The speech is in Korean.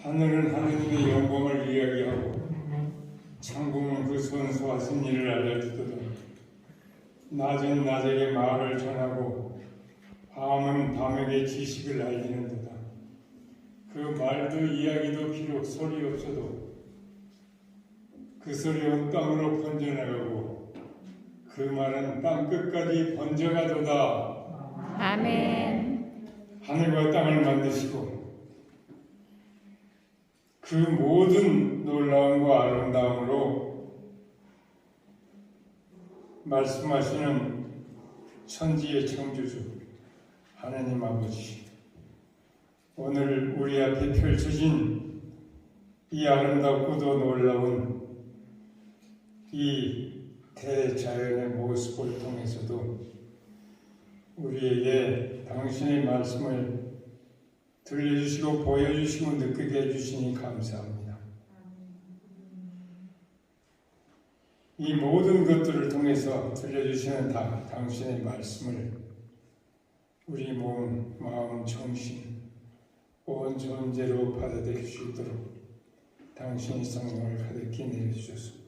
하늘은 하느님의 영광을 이야기하고 창궁은 그 선수하신 일을 알려주도다. 낮은 낮에게 말을 전하고 밤은 밤에게 지식을 알리는 도다. 그 말도 이야기도 비록 소리 없어도 그 소리 온 땅으로 번져나가고 그 말은 땅 끝까지 번져가도다. 아멘. 하늘과 땅을 만드시고 그 모든 놀라움과 아름다움으로 말씀하시는 천지의 창조주 하나님 아버지 오늘 우리 앞에 펼쳐진 이 아름답고도 놀라운 이 대자연의 모습을 통해서도 우리에게 당신의 말씀을 들려주시고 보여주시고 느끼게 해주시니 감사합니다. 이 모든 것들을 통해서 들려주시는 다 당신의 말씀을 우리 몸, 마음, 정신, 온 존재로 받아들일 수 있도록 당신의 성령을 가득히 내려주셔서